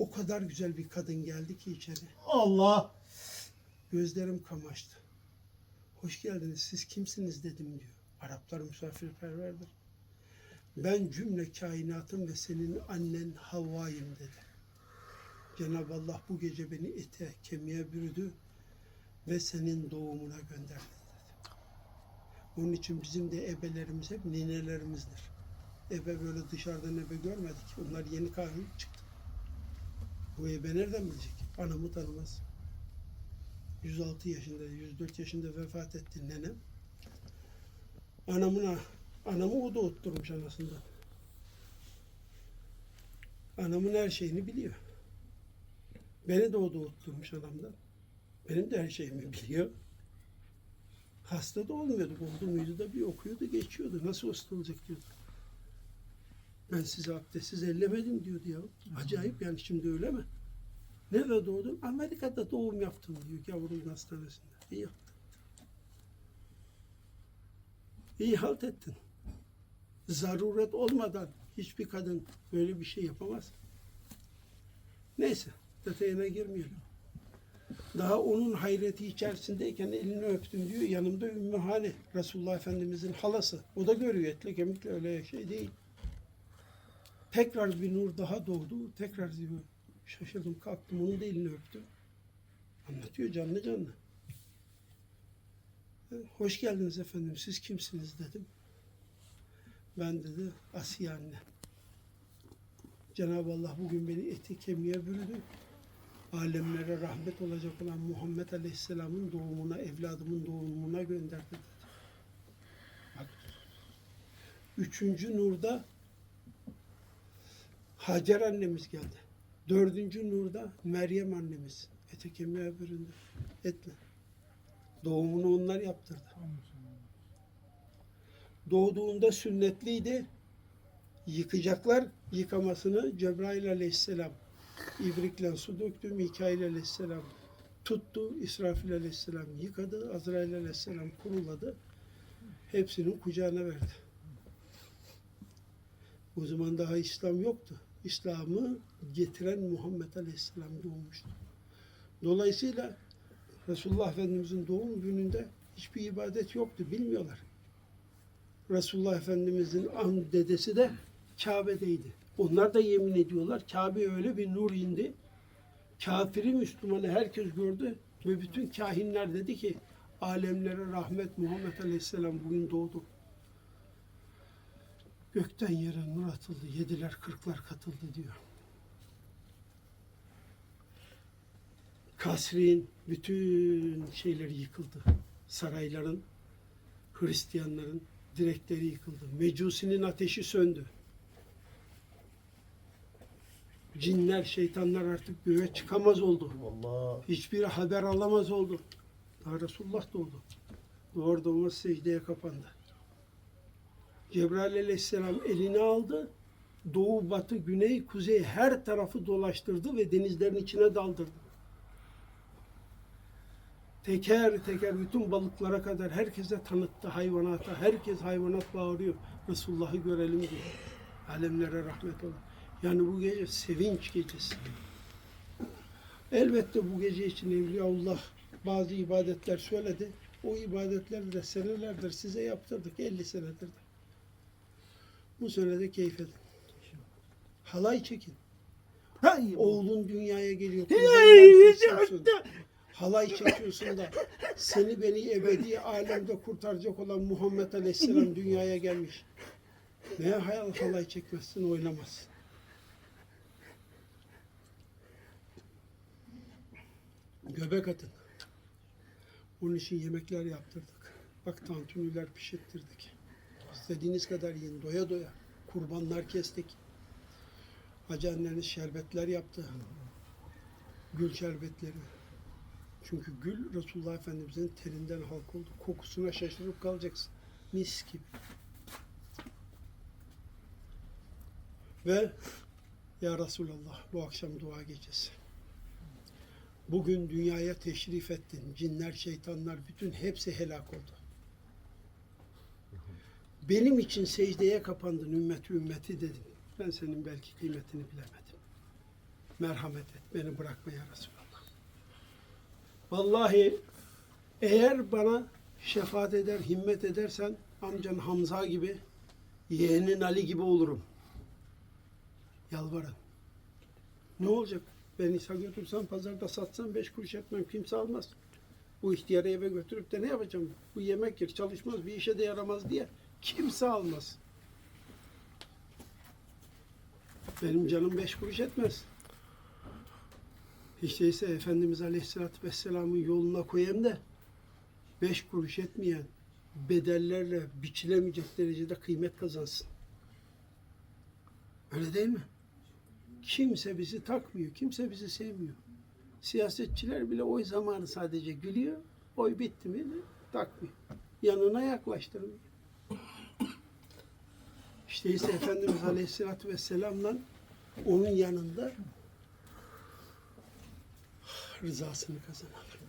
O kadar güzel bir kadın geldi ki içeri. Allah. Gözlerim kamaştı. Hoş geldiniz siz kimsiniz dedim diyor. Araplar misafirperverdir. Ben cümle kainatın ve senin annen Havva'yım dedi. Cenab-ı Allah bu gece beni ete, kemiğe bürüdü ve senin doğumuna gönderdi dedi. Onun için bizim de ebelerimiz hep ninelerimizdir. Ebe böyle dışarıdan ebe görmedik. Onlar yeni kahve çıktı. Bu ebe nereden bilecek? Anamı tanımaz. 106 yaşında, 104 yaşında vefat etti nenem. Anamına, anamı o doğutturmuş anasından. Anamın her şeyini biliyor. Beni de o doğutturmuş anamdan. Benim de her şeyimi biliyor. Hasta da olmuyorduk. Oldu muydu da bir okuyordu, geçiyordu. Nasıl hasta olacak diyordu. Ben sizi abdestsiz ellemedim diyordu ya. Acayip yani şimdi öyle mi? Nerede doğdun? Amerika'da doğum yaptım diyor yavrunun hastanesinde. İyi yaptın. İyi halt ettin. Zaruret olmadan hiçbir kadın böyle bir şey yapamaz. Neyse detayına girmeyelim. Daha onun hayreti içerisindeyken elini öptüm diyor. Yanımda Ümmü Hane, Resulullah Efendimizin halası. O da görüyor etle kemikle öyle şey değil. Tekrar bir nur daha doğdu. Tekrar diyor Şaşırdım kalktım onun da elini öptüm. Anlatıyor canlı canlı. E, Hoş geldiniz efendim siz kimsiniz dedim. Ben dedi Asiye anne. Cenab-ı Allah bugün beni eti kemiğe bürüdü. Alemlere rahmet olacak olan Muhammed Aleyhisselam'ın doğumuna, evladımın doğumuna gönderdi dedi. Üçüncü nurda Hacer annemiz geldi. Dördüncü nurda Meryem annemiz. Ete kemiğe büründü. Etle. Doğumunu onlar yaptırdı. Doğduğunda sünnetliydi. Yıkacaklar. Yıkamasını Cebrail aleyhisselam ibrikle su döktü. Mikail aleyhisselam tuttu. İsrafil aleyhisselam yıkadı. Azrail aleyhisselam kuruladı. Hepsinin kucağına verdi. O zaman daha İslam yoktu. İslam'ı getiren Muhammed Aleyhisselam doğmuştu. Dolayısıyla Resulullah Efendimizin doğum gününde hiçbir ibadet yoktu. Bilmiyorlar. Resulullah Efendimizin an dedesi de Kabe'deydi. Onlar da yemin ediyorlar. Kabe öyle bir nur indi. Kafiri Müslümanı herkes gördü ve bütün kahinler dedi ki alemlere rahmet Muhammed Aleyhisselam bugün doğdu. Gökten yere nur atıldı. Yediler kırklar katıldı diyor. Kasrin bütün şeyleri yıkıldı. Sarayların, Hristiyanların direkleri yıkıldı. Mecusinin ateşi söndü. Cinler, şeytanlar artık göğe çıkamaz oldu. Allah. Hiçbiri haber alamaz oldu. Daha Resulullah doğdu. Doğru doğmaz secdeye kapandı. Cebrail aleyhisselam elini aldı. Doğu, batı, güney, kuzey her tarafı dolaştırdı ve denizlerin içine daldırdı. Teker teker bütün balıklara kadar herkese tanıttı hayvanata. Herkes hayvanat bağırıyor. Resulullah'ı görelim diye. Alemlere rahmet ola. Yani bu gece sevinç gecesi. Elbette bu gece için Evliyaullah bazı ibadetler söyledi. O ibadetleri de senelerdir size yaptırdık. 50 senedir de. Bu sene de keyif edin. Halay çekin. Hay Oğlun dünyaya geliyor. Halay çekiyorsun da seni beni ebedi alemde kurtaracak olan Muhammed Aleyhisselam dünyaya gelmiş. Ne hayal halay çekmezsin, oynamazsın. Göbek atın. Onun için yemekler yaptırdık. Bak tantuniler pişirttirdik. İstediğiniz kadar yiyin, doya doya. Kurbanlar kestik. Hacı anneniz şerbetler yaptı. Gül şerbetleri. Çünkü gül Resulullah Efendimiz'in terinden halk oldu. Kokusuna şaşırıp kalacaksın. Mis gibi. Ve Ya Resulallah bu akşam dua gecesi. Bugün dünyaya teşrif ettin. Cinler, şeytanlar bütün hepsi helak oldu. Benim için secdeye kapandın ümmeti ümmeti dedin. Ben senin belki kıymetini bilemedim. merhamet et. Beni bırakma ya Resulallah. Vallahi eğer bana şefaat eder, himmet edersen amcan Hamza gibi, yeğenin Ali gibi olurum. Yalvarın. Ne olacak? Ben İsa götürsem pazarda satsam beş kuruş etmem. Kimse almaz. Bu ihtiyarı eve götürüp de ne yapacağım? Bu yemek yer, çalışmaz, bir işe de yaramaz diye kimse almaz. Benim canım beş kuruş etmez. Hiç değilse Efendimiz Aleyhisselatü Vesselam'ın yoluna koyayım da beş kuruş etmeyen bedellerle biçilemeyecek derecede kıymet kazansın. Öyle değil mi? Kimse bizi takmıyor, kimse bizi sevmiyor. Siyasetçiler bile oy zamanı sadece gülüyor. Oy bitti mi takmıyor. Yanına yaklaştırmıyor. İşte ise Efendimiz Aleyhisselatü Vesselam'la onun yanında rızasını kazanalım.